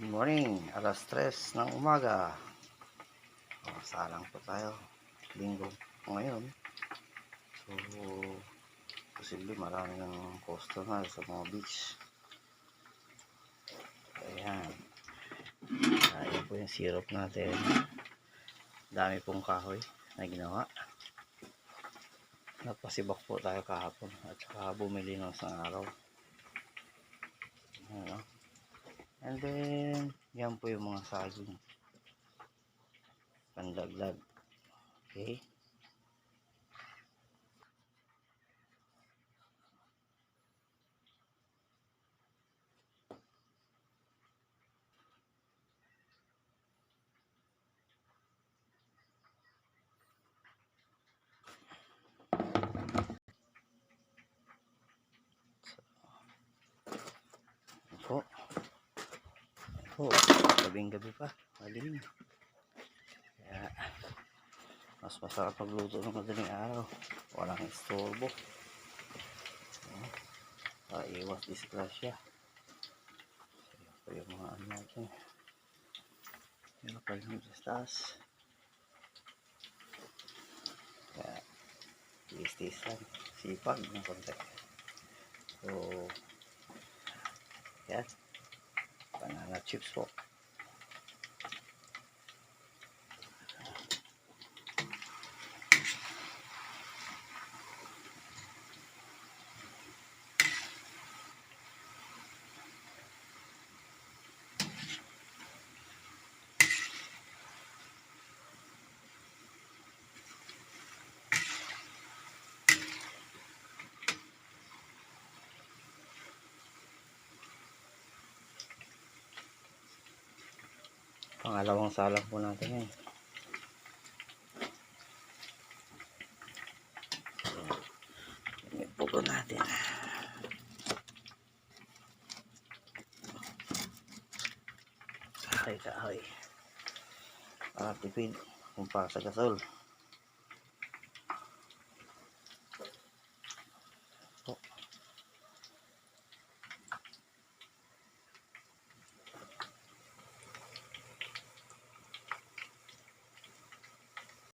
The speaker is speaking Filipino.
Good morning, alas 3 ng umaga. O, salang po tayo. Linggo ngayon. So, posible marami ng customer sa mga beach. Ayan. Ayan po yung syrup natin. Dami pong kahoy na ginawa. Napasibak po tayo kahapon at saka bumili ng isang araw. Ayan, o. And then, yan po yung mga saging. Pandagdag. Okay. Po. Po. Gabing gabi pa. Madilim. Kaya, mas masarap magluto ng madaling araw. Walang istorbo. Uh, iwas disgrasya. Ito yung mga ano natin. Yung pa yung sa taas. Kaya, tiis-tiis lang. Sipag ng konti. So, yan. на чипсов. Pangalawang salang po natin. Yung pugo natin. Kahoy, kahoy. Para tipid. Kumpara sa gasol.